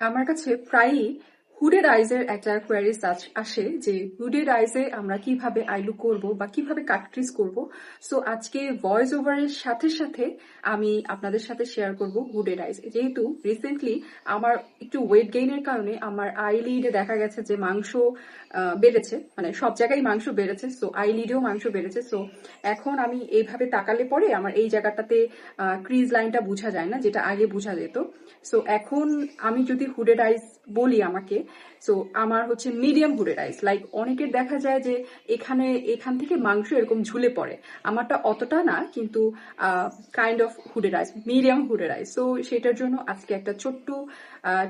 আমার কাছে প্রায়ই হুডেড আইজের একটা কোয়ারিজ আসে যে হুডেড আইজে আমরা কীভাবে আইলু করব বা কীভাবে কাটক্রিজ করব? সো আজকে ভয়েস ওভারের সাথে সাথে আমি আপনাদের সাথে শেয়ার করব হুডেড আইজ যেহেতু রিসেন্টলি আমার একটু ওয়েট গেইনের কারণে আমার আই লিডে দেখা গেছে যে মাংস বেড়েছে। মানে সব জায়গায় মাংস বেড়েছে। সো আই লিডেও মাংস বেড়েছে। সো এখন আমি এইভাবে তাকালে পরে আমার এই জায়গাটাতে ক্রিজ লাইনটা বোঝা যায় না, যেটা আগে বোঝা যেত। সো এখন আমি যদি হুডেড আইস বলি আমাকে সো আমার হচ্ছে মিডিয়াম হুডেড রাইস লাইক অনেকের দেখা যায় যে এখানে, এখান থেকে মাংস এরকম ঝুলে পড়ে। আমারটা অতটা না, কিন্তু kind of hooded eyes medium hooded eyes so সেটার জন্য আজকে একটা ছোট্ট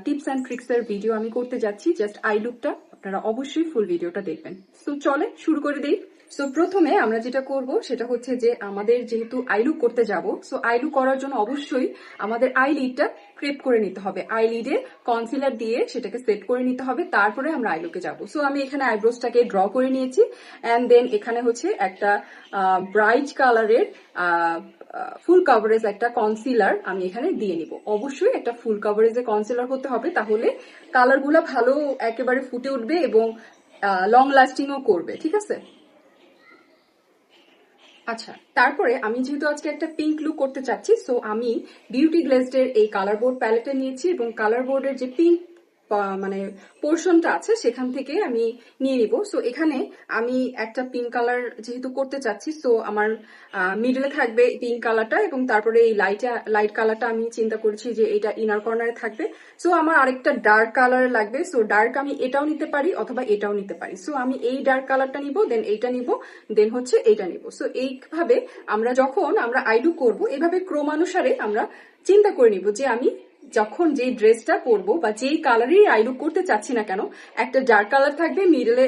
টিপস অ্যান্ড ট্রিক্স এর ভিডিও আমি করতে যাচ্ছি। জাস্ট আই লুকটা আপনারা অবশ্যই ফুল ভিডিওটা দেখবেন। সো চলে শুরু করে দিই। সো প্রথমে আমরা যেটা করব সেটা হচ্ছে যে আমাদের যেহেতু আইলু করতে যাব সো আইলু করার জন্য অবশ্যই আমাদের আই লিডটা ক্রেপ করে নিতে হবে। আই লিডে কনসিলার দিয়ে সেটাকে সেট করে নিতে হবে, তারপরে আমরা আইলুকে যাব। সো আমি এখানে আইব্রোসটাকে ড্র করে নিয়েছি অ্যান্ড দেন এখানে হচ্ছে একটা ব্রাইট কালারের ফুল কাভারেজ একটা কনসিলার আমি এখানে দিয়ে নিব। অবশ্যই একটা ফুল কাভারেজে কনসিলার হতে হবে, তাহলে কালারগুলো ভালো একেবারে ফুটে উঠবে এবং লং লাস্টিংও করবে, ঠিক আছে? আচ্ছা তারপরে আমি যেহেতু আজকে একটা পিঙ্ক লুক করতে চাচ্ছি সো আমি বিউটি গ্লেজডের এই কালার বোর্ড প্যালেটটা নিয়েছি এবং কালার বোর্ডের যে পিঙ্ক মানে পোর্শনটা আছে, সেখান থেকে আমি নিয়ে নিব। সো এখানে আমি একটা পিঙ্ক কালার যেহেতু করতে চাচ্ছি সো আমার মিডলে থাকবে পিঙ্ক কালারটা এবং তারপরে এই লাইট লাইট কালারটা আমি চিন্তা করছি যে এটা ইনার কর্নারে থাকবে। সো আমার আরেকটা ডার্ক কালার লাগবে। সো ডার্ক আমি এটাও নিতে পারি অথবা এটাও নিতে পারি। সো আমি এই ডার্ক কালারটা নিব দেন এইটা নিব দেন হচ্ছে এইটা নিব। সো এইভাবে আমরা যখন আমরা আইডু করব, এভাবে ক্রমানুসারে আমরা চিন্তা করে নিব যে আমি যখন যেই ড্রেসটা পরবো বা যেই কালারই আইলুক করতে চাচ্ছি না কেন, একটা ডার্ক কালার থাকবে মিডলে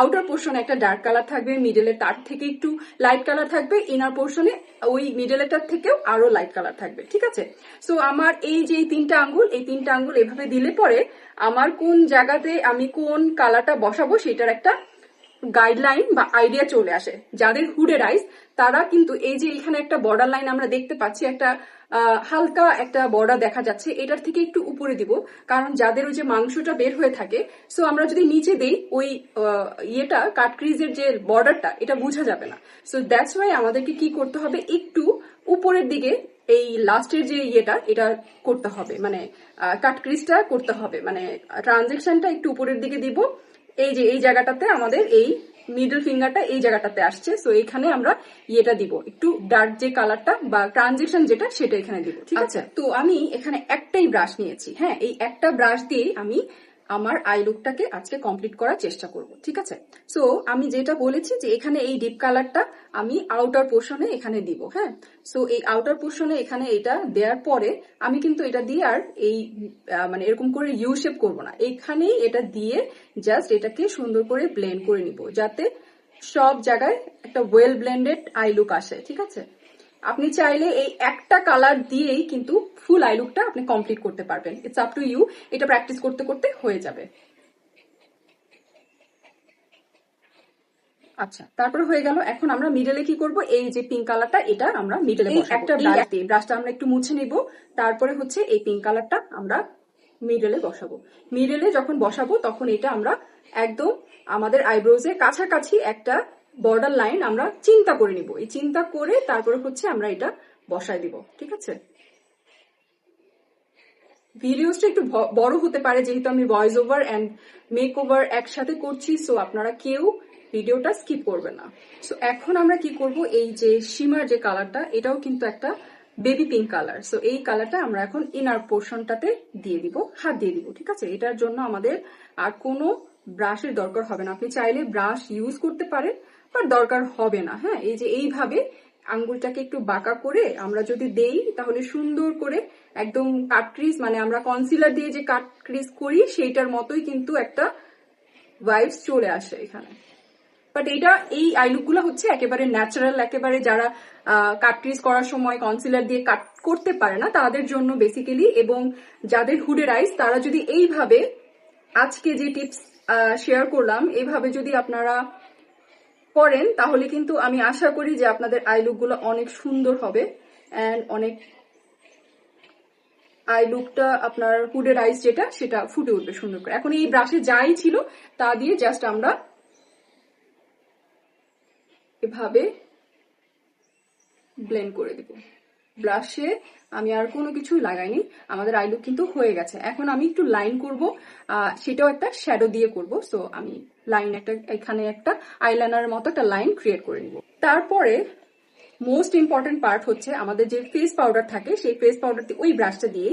আউটার পোর্শনে একটা ডার্ক কালার থাকবে মিডলে তার থেকে একটু লাইট কালার থাকবে ইনার পোর্শনে ওই মিডলেটার থেকেও আরও লাইট কালার থাকবে, ঠিক আছে? সো আমার এই যে তিনটা আঙ্গুল, এই তিনটা আঙ্গুল এভাবে দিলে পরে আমার কোন জায়গাতে আমি কোন কালারটা বসাবো সেটার একটা গাইডলাইন বা আইডিয়া চলে আসে। যাদের হুডের আইস তারা কিন্তু এই যে এখানে একটা বর্ডার লাইন আমরা দেখতে পাচ্ছি, একটা হালকা একটা বর্ডার দেখা যাচ্ছে, এটার থেকে একটু উপরে দিব, কারণ যাদের ওই যে মাংসটা বের হয়ে থাকে সো আমরা যদি নিচে দেই, ওই ইয়েটা কাটক্রিজের যে বর্ডারটা এটা বোঝা যাবে না। সো দ্যাটস ওয়াই আমাদেরকে কি করতে হবে, একটু উপরের দিকে এই লাস্টের যে ইয়েটা, এটা করতে হবে মানে কাটক্রিজটা করতে হবে মানে ট্রানজেকশনটা একটু উপরের দিকে দিব, এই যে, এই জায়গাটাতে আমাদের এই মিডল ফিঙ্গারটা এই জায়গাটাতে আসছে সো এখানে আমরা ইয়েটা দিব। একটু ডার্ক যে কালারটা বা ট্রানজেকশন যেটা সেটা এখানে দিব ঠিক আছে? তো আমি এখানে একটাই ব্রাশ নিয়েছি হ্যাঁ? এই একটা ব্রাশ দিয়ে আমি আমার আই লুকটাকে আজকে কমপ্লিট করার চেষ্টা করব, ঠিক আছে? সো আমি যেটা বলেছি যে এখানে এই ডিপ কালারটা আমি আউটার পোর্শনে এখানে দিব হ্যাঁ? সো এই আউটার পোর্শনে এখানে এটা দেওয়ার পরে আমি কিন্তু এটা দিয়ে আর এই মানে এরকম করে ইউ শেপ করব না। এখানেই এটা দিয়ে জাস্ট এটাকে সুন্দর করে ব্লেন্ড করে নিব, যাতে সব জায়গায় একটা ওয়েল ব্লেন্ডেড আই লুক আসে, ঠিক আছে? আপনি চাইলে এই একটা কালার দিয়েই কিন্তু ফুল আই লুকটা আপনি কমপ্লিট করতে পারবেন। ইটস আপ টু ইউ এটা প্র্যাকটিস করতে করতে হয়ে যাবে। আচ্ছা তারপরে হয়ে গেল এখন আমরা মিডলে কি করব? এই যে পিঙ্ক কালারটা এটা আমরা মিডলে একটা ব্রাশ দিয়ে ব্রাশটা আমরা একটু মুছে নিব। তারপরে হচ্ছে এই পিঙ্ক কালারটা আমরা মিডলে বসাবো। মিডলে যখন বসাবো তখন এটা আমরা একদম আমাদের আইব্রোজের কাছাকাছি একটা বর্ডার লাইন আমরা চিন্তা করে নিব। এই চিন্তা করে তারপরে হচ্ছে আমরা এটা বসায় দিব, ঠিক আছে? ভিডিওসটা একটু বড় হতে পারে, যেহেতু আমি voice over and make over একসাথে করছি সো আপনারা কেউ ভিডিওটা স্কিপ করবে না। সো এখন আমরা কি করব, এই যে সীমার যে কালারটা এটাও কিন্তু একটা বেবি পিঙ্ক কালার সো এই কালারটা আমরা এখন ইনার পোর্শনটাতে দিয়ে দিব, হাত দিয়ে দিব, ঠিক আছে? এটার জন্য আমাদের আর কোনো ব্রাশের দরকার হবে না। আপনি চাইলে ব্রাশ ইউজ করতে পারেন বাট দরকার হবে না হ্যাঁ? এই যে এইভাবে আঙ্গুলটাকে একটু বাঁকা করে আমরা যদি দেই, তাহলে সুন্দর করে একদম কাটক্রিজ মানে আমরা কনসিলার দিয়ে যে কাটক্রিজ করি, সেইটার মতোই কিন্তু একটা ভাইবস চলে আসে এখানে। বাট এটা, এই আইলুকগুলো হচ্ছে একেবারে ন্যাচারাল একেবারে যারা কাটক্রিজ করার সময় কনসিলার দিয়ে কাট করতে পারে না, তাদের জন্য বেসিক্যালি এবং যাদের হুডের আইস তারা যদি এইভাবে আজকে যে টিপস শেয়ার করলাম এইভাবে যদি আপনারা করেন, তাহলে কিন্তু আমি আশা করি যে আপনাদের আই লুকগুলো অনেক সুন্দর হবে অ্যান্ড অনেক আই লুকটা আপনার হুডের আইস যেটা, সেটা ফুটে উঠবে সুন্দর করে। এখন এই ব্রাশে যাই ছিল, তা দিয়ে জাস্ট আমরা এভাবে ব্লেন্ড করে দিব। ব্রাশে আমি আর কোনো কিছুই লাগাইনি। আমাদের আই লুক কিন্তু হয়ে গেছে। এখন আমি একটু লাইন করব। সেটাও একটা শ্যাডো দিয়ে করব। সো আমি লাইন একটা, এখানে একটা আইলাইনারের মতো একটা লাইন ক্রিয়েট করে নিব। তারপরে মোস্ট ইম্পর্টেন্ট পার্ট হচ্ছে আমাদের যে ফেস পাউডার থাকে, সেই ফেস পাউডার ওই ব্রাশটা দিয়ে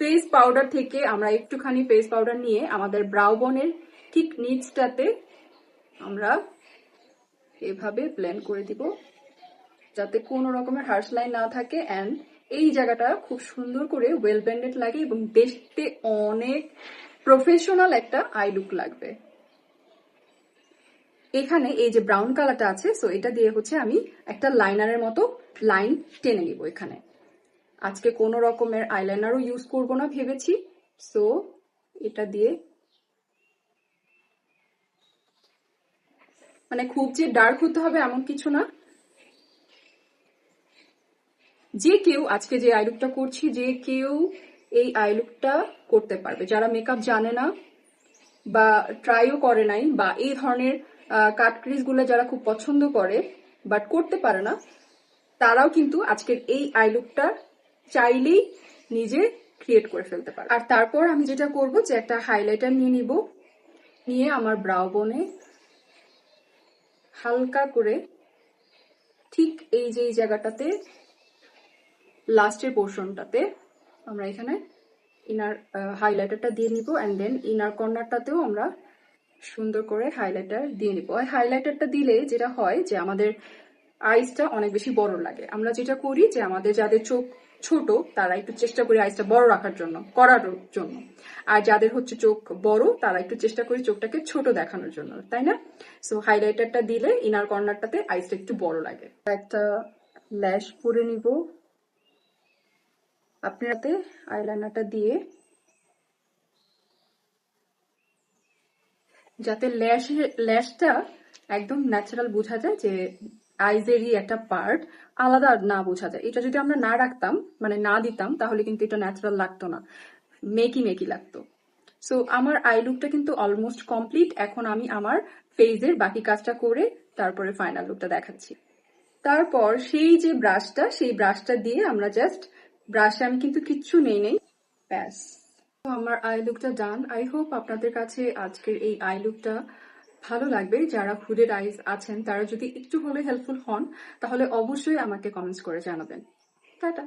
ফেস পাউডার থেকে আমরা একটুখানি ফেস পাউডার নিয়ে আমাদের ব্রাউ বনের ঠিক নিচটাতে আমরা এভাবে ব্লেন্ড করে দিব। যাতে কোনো রকমের হার্স লাইন না থাকে অ্যান্ড এই জায়গাটা খুব সুন্দর করে ওয়েল ব্যান্ডেড লাগে এবং দেখতে অনেক প্রফেশনাল একটা আই লুক লাগবে। এখানে এই যে ব্রাউন কালারটা আছে সো এটা দিয়ে হচ্ছে আমি একটা লাইনারের মতো লাইন টেনে নিব এখানে। আজকে কোনো রকমের আইলাইনারও ইউজ করব না ভেবেছি সো এটা দিয়ে মানে খুব যে ডার্ক হতে হবে এমন কিছু না। যে কেউ আজকে যে আই লুকটা করছি, যে কেউ এই আই লুকটা করতে পারবে। যারা মেকআপ জানে না বা ট্রাইও করে নাই বা এই ধরনের কাটগুলো যারা খুব পছন্দ করে বাট করতে পারে না, তারাও কিন্তু আজকের এই আই লুকটা চাইলেই নিজে ক্রিয়েট করে ফেলতে পারে আর তারপর আমি যেটা করব যে একটা হাইলাইটার নিয়ে নিব, নিয়ে আমার ব্রাউ বনে হালকা করে ঠিক এই যে এই জায়গাটাতে লাস্টের পোর্শনটাতে আমরা এখানে ইনার হাইলাইটারটা দিয়ে নিব অ্যান্ড দেন ইনার কর্নারটাতেও আমরা সুন্দর করে হাইলাইটার দিয়ে নিব। হাইলাইটারটা দিলে যেটা হয় যে আমাদের আইসটা অনেক বেশি বড় লাগে। আমরা যেটা করি যে আমাদের যাদের চোখ ছোট, তারা একটু চেষ্টা করি আইসটা বড় রাখার জন্য, করার জন্য। আর যাদের হচ্ছে চোখ বড়, তারা একটু চেষ্টা করি চোখটাকে ছোট দেখানোর জন্য, তাই না? সো হাইলাইটারটা দিলে ইনার কর্নারটাতে আইসটা একটু বড় লাগে। একটা ল্যাশ পরে নিব। আপনি রাতে আইলাইনারটা দিয়ে যাতে ল্যাশ, ল্যাশটা একদম ন্যাচারাল বোঝা যায় যে আইজেরই একটা পার্ট আলাদা না বোঝা যায়। এটা যদি আমরা না রাখতাম মানে না দিতাম, তাহলে কিন্তু এটা ন্যাচারাল লাগতো না। মেকি মেকি লাগতো। সো আমার আই লুকটা কিন্তু অলমোস্ট কমপ্লিট এখন আমি আমার ফেজের বাকি কাজটা করে তারপরে ফাইনাল লুকটা দেখাচ্ছি। তারপর সেই যে ব্রাশটা সেই ব্রাশটা দিয়ে আমরা জাস্ট ব্রাশে আমি কিন্তু কিচ্ছু নেই নেই। ব্যাস। তো আমার আই লুকটা ডান আই হোপ আপনাদের কাছে আজকের এই আই লুকটা ভালো লাগবে। যারা হুডেড আইস আছেন, তারা যদি একটু হলে হেল্পফুল হন, তাহলে অবশ্যই আমাকে কমেন্টস করে জানাবেন। টাটা।